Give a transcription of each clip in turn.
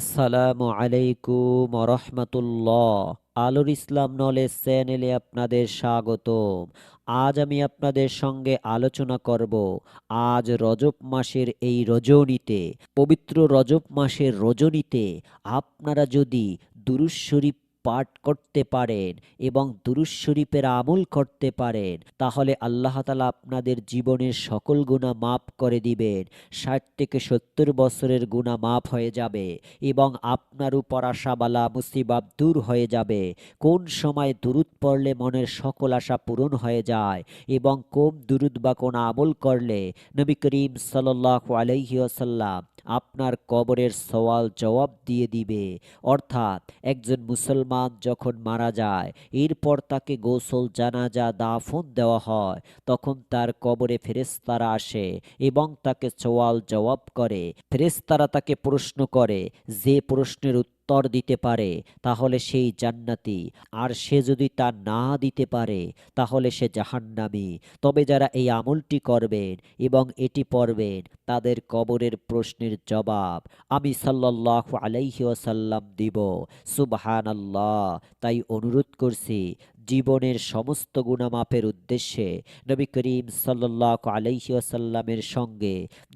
আসসালামু আলাইকুম রহমতুল্লাহ। আলোর ইসলাম নলেজ চ্যানেলে আপনাদের স্বাগতম। আজ আমি আপনাদের সঙ্গে আলোচনা করব আজ রজব মাসের এই রজনীতে, পবিত্র রজব মাসের রজনীতে আপনারা যদি দুরুজ শরীফ পাঠ করতে পারেন এবং দুরুজ শরীফের আমল করতে পারেন, তাহলে আল্লাহ তালা আপনাদের জীবনের সকল গুণা মাফ করে দিবেন। ষাট থেকে সত্তর বছরের গুণা মাফ হয়ে যাবে এবং আপনার উপর আশা বালা মুসিবাব দূর হয়ে যাবে। কোন সময় দুরুদ পড়লে মনের সকল আশা পূরণ হয়ে যায় এবং কোন দুরুদ বা কোন আমল করলে নবী করিম সাল্লাহ আলহিউসাল্লাম আপনার কবরের সওয়াল জবাব দিয়ে দিবে। অর্থাৎ একজন মুসলমান যখন মারা যায়, এরপর তাকে গোসল, জানাজা, দাফন দেওয়া হয়। তখন তার কবরে ফেরেস্তারা আসে এবং তাকে সওয়াল জবাব করে। ফেরেস্তারা তাকে প্রশ্ন করে, যে প্রশ্নের উত্তর দিতে পারে, তাহলে সেই জান্নাতি। আর সে যদি তা না দিতে পারে, তাহলে সে জাহান্নামি। তবে যারা এই আমলটি করবেন এবং এটি পড়বেন, তাদের কবরের প্রশ্নের জবাব, আমি সাল্লাহ আলাইহিওসাল্লাম দিব। সুবহান আল্লাহ তাই অনুরোধ করছি জীবনের সমস্ত গুণামাপের উদ্দেশ্যে নবী করিম সাল্লাহ আলাইহিয়াসাল্লামের সঙ্গে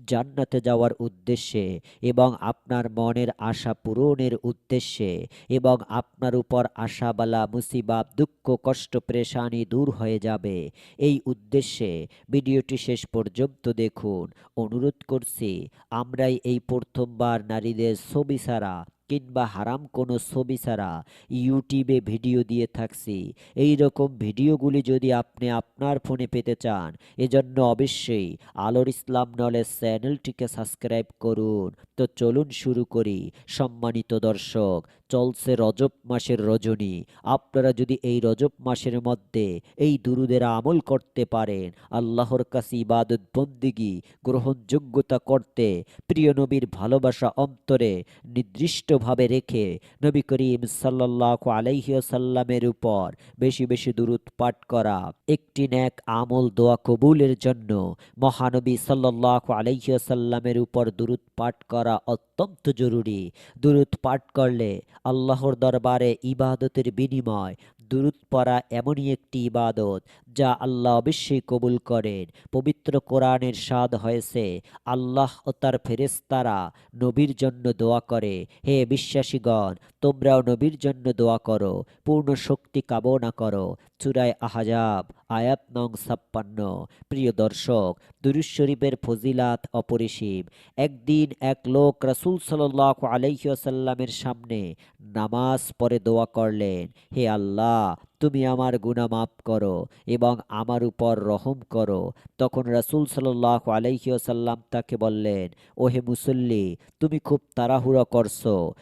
জান্নাতে যাওয়ার উদ্দেশ্যে এবং আপনার মনের আশা পূরণের উদ্দেশ্যে এবং আপনার উপর আশাবালা মুসিবাব দুঃখ, কষ্ট, প্রেশানি দূর হয়ে যাবে। এই উদ্দেশ্যে ভিডিওটি শেষ পর্যন্ত দেখুন। অনুরোধ করছি, আমরাই এই প্রথমবার নারীদের ছবি ছাড়া কিংবা হারাম কোনো ছবি ছাড়া ইউটিউবে ভিডিও দিয়ে থাকছি। এই রকম ভিডিওগুলি যদি আপনি আপনার ফোনে পেতে চান, এজন্য অবশ্যই আলোর ইসলাম নলেজ চ্যানেলটিকে সাবস্ক্রাইব করুন। তো চলুন শুরু করি। সম্মানিত দর্শক, চলছে রজব মাসের রজনী। আপনারা যদি এই রজব মাসের মধ্যে এই দুরুদের আমল করতে পারেন, আল্লাহর কাছে ইবাদত বন্দিগি, গ্রহণযোগ্যতা করতে, প্রিয় নবীর ভালোবাসা অন্তরে নির্দিষ্টভাবে রেখে নবী করিম সাল্লাহ আলাইসাল্লামের উপর বেশি বেশি দূরত পাঠ করা একটি ন্যাক আমল দোয়া কবুলের জন্য মহানবী সাল্লাহ আলাইসাল্লামের উপর দূরত পাঠ করা অত্যন্ত জরুরি। দূরত পাঠ করলে আল্লাহর দরবারে ইবাদতের বিনিময় দুরুদ পড়া এমনই একটি ইবাদত যা আল্লাহ অবশ্যই কবুল করেন। পবিত্র কোরআনের স্বাদ হয়েছে, আল্লাহ ও তার ফেরেস্তারা নবীর জন্য দোয়া করে। হে বিশ্বাসীগণ, তোমরাও নবীর জন্য দোয়া করো, পূর্ণ শক্তি কামনা করো। চূড়ায় আহাজাব, আয়াত নং ছাপ্পান্ন। প্রিয় দর্শক দুরুজ শরীফের ফজিলাত অপরিসীম। একদিন এক লোক রাসুল সাল্লাহ আলাইসাল্লামের সামনে নামাজ পরে দোয়া করলেন। হে আল্লাহ তুমি আমার গুণা মাফ করো এবং আমার উপর রহম করো। তখন রাসুল সাল্লাহ আলাইসাল্লাম তাকে বললেন, ওহে মুসল্লি, তুমি খুব তাড়াহুড়ো করছ।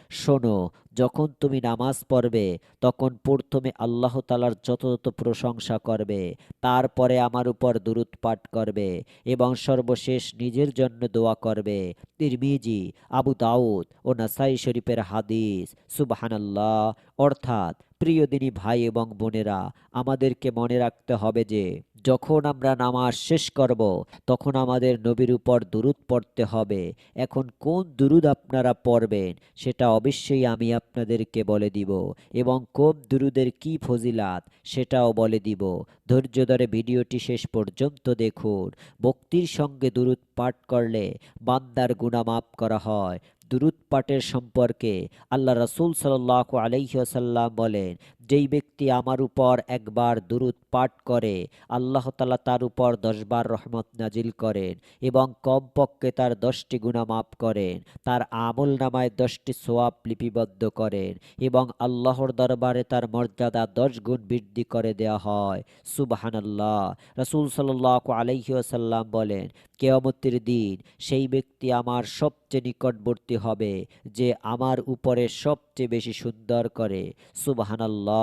শোনো, যখন তুমি নামাজ পড়বে, তখন প্রথমে আল্লাহ তালার যথাযথ প্রশংসা করবে, তারপরে আমার উপর দুরুদ পাঠ করবে এবং সর্বশেষ নিজের জন্য দোয়া করবে। তিরমিজি, আবু দাউদ ও নাসাই শরীফের হাদিস, সুবাহানাল্লাহ। অর্থাৎ প্রিয় দিনী ভাই এবং বোনেরা, আমাদেরকে মনে রাখতে হবে যে, যখন আমরা নামাজ শেষ করব, তখন আমাদের নবীর উপর দুরুদ পড়তে হবে। এখন কোন দুরুদ আপনারা পড়বেন, সেটা অবশ্যই আমি আপনাদেরকে বলে দিব এবং কোন দুরুদের কি ফজিলাত, সেটাও বলে দিব। ধৈর্য ধরে ভিডিওটি শেষ পর্যন্ত দেখুন। ভক্তির সঙ্গে দুরুদ পাঠ করলে বান্দার গুণা মাফ করা হয়। দুরুদ পাঠের সম্পর্কে আল্লাহ রসুল সাল্লাহ আলহিহাসাল্লাম বলেন যেই ব্যক্তি আমার উপর একবার দুরুদ পাঠ করে, আল্লাহ তালা তার উপর দশবার রহমত নাজিল করেন এবং কমপক্ষে তার দশটি গুণা মাফ করেন, তার আমল নামায় দশটি সোয়াব লিপিবদ্ধ করেন এবং আল্লাহর দরবারে তার মর্যাদা দশ গুণ বৃদ্ধি করে দেওয়া হয়। সুবাহানাল্লাহ। রসুল সাল্লাহ আলহিহাসাল্লাম বলেন, কেয়ামতের দিন সেই ব্যক্তি আমার সবচেয়ে নিকটবর্তী হবে, যে আমার উপরে সবচেয়ে বেশি সুন্দর করে। সুবাহানাল্লাহ।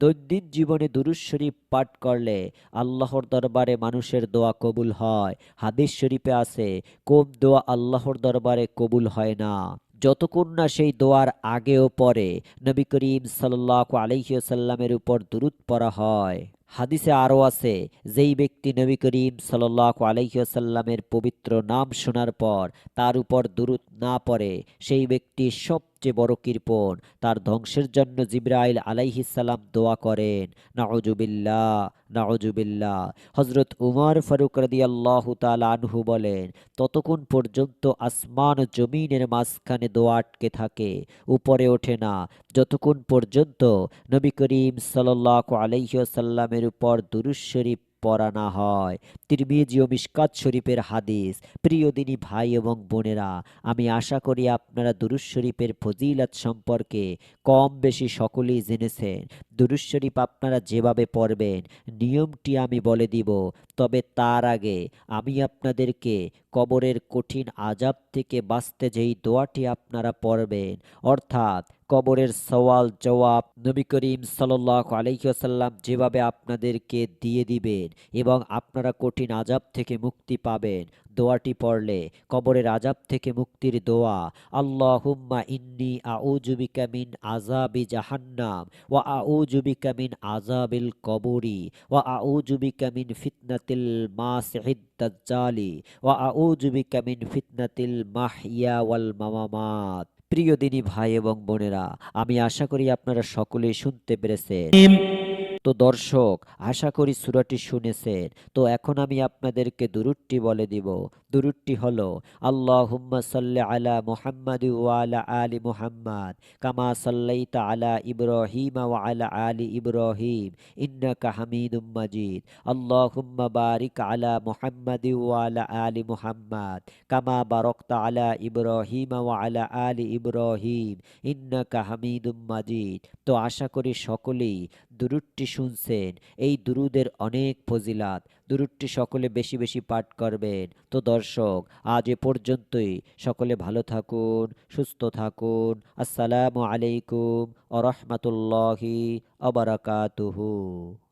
দৈনন্দিন জীবনে দুরুজ শরীফ পাঠ করলে আল্লাহর দরবারে মানুষের দোয়া কবুল হয়। হাদিস শরীফে আছে, কোন দোয়া আল্লাহর দরবারে কবুল হয় না, যতক্ষণ না সেই দোয়ার আগেও পরে নবী করিম সাল্লাহ আলহিউসাল্লামের উপর দুরুদ পড়া হয়। হাদিসে আরও আছে, যেই ব্যক্তি নবী করিম সাল্লাহ আলহিহাসাল্লামের পবিত্র নাম শোনার পর তার উপর দুরুদ না পড়ে, সেই ব্যক্তি সবচেয়ে বড় কৃপণ। তার ধ্বংসের জন্য জিব্রাইল আলাইহিসাল্লাম দোয়া করেন নাওজুবিল্লা নাওজুবিল্লা হজরত উমর ফারুক রদি আল্লাহ আনহু বলেন, ততক্ষণ পর্যন্ত আসমান জমিনের মাঝখানে দোয়া আটকে থাকে, উপরে ওঠে না। যতক্ষণ পর্যন্ত নবী করিম সাল্লাহ আলহিসাল্লামের উপর দুরুজ শরীফ পড়া না হয়, তিরমিজি ও মিশকাত শরীফের হাদিস, প্রিয় দিনী ভাই এবং বোনেরা, আমি আশা করি আপনারা দুরুজ শরীফের ফজিলত সম্পর্কে কম বেশি সকলেই জেনেছেন। দুরুজ শরীফ আপনারা যেভাবে পড়বেন, নিয়মটি আমি বলে দিব, তবে তার আগে আমি আপনাদেরকে কবরের কঠিন আজাব থেকে বাঁচতে যেই দোয়াটি আপনারা পড়বেন, অর্থাৎ কবরের সওয়াল জবাব নবী করিম সাল্লাহ আলহিহাসাল্লাম যেভাবে আপনাদেরকে দিয়ে দিবেন এবং আপনারা কঠিন আজাব থেকে মুক্তি পাবেন। দোয়াটি পড়লে কবরের আজাব থেকে মুক্তির দোয়া, আল্লাহুম্মা ইন্নি আউজুবিকা মিন আজাবি জাহান্নাম ওয়া আউজুবিকা মিন আজাবিল কবরি ওয়া আউজুবিকা মিন ফিতনাতিল মাসিহিদ দাজ্জালি ওয়া আউজুবিকা মিন ফিতনাতিল মাহইয়া ওয়াল মামামাত। প্রিয় দিনী ভাই এবং বোনেরা, আমি আশা করি আপনারা সকলেই শুনতে পেরেছেন। তো দর্শক, আশা করি সুরাটি শুনেছেন। তো এখন আমি আপনাদেরকে দুরুটটি বলে দিব। দুরুটটি হলো আল্লাহ হুম্মা সাল্লি আলা মুহাম্মাদ ওয়ালা আলী মুহাম্মাদ কামা সাল্লাইতা আলা ইব্রাহিম ওয়া আলা আলি ইব্রাহিম ইন্নাকা হামিদুম মাজিদ। আল্লাহ হুম্মা বারিক আলা মুহাম্মাদ ওয়ালা আলী মুহাম্মাদ কামা বারকতা আলা ইব্রাহিম ওয়া আলা আলি ইব্রাহিম ইন্নাকা হামিদুম মাজিদ। তো আশা করি সকলেই দুরুদটি শুনছেন। এই দুরুদের অনেক ফজিলাত। দুরুদটি সকলে বেশি বেশি পাঠ করবেন। তো দর্শক, আজ এ পর্যন্তই। সকলে ভালো থাকুন, সুস্থ থাকুন। আসসালামু আলাইকুম আ রহমতুল্লাহি আবরাকাতুহু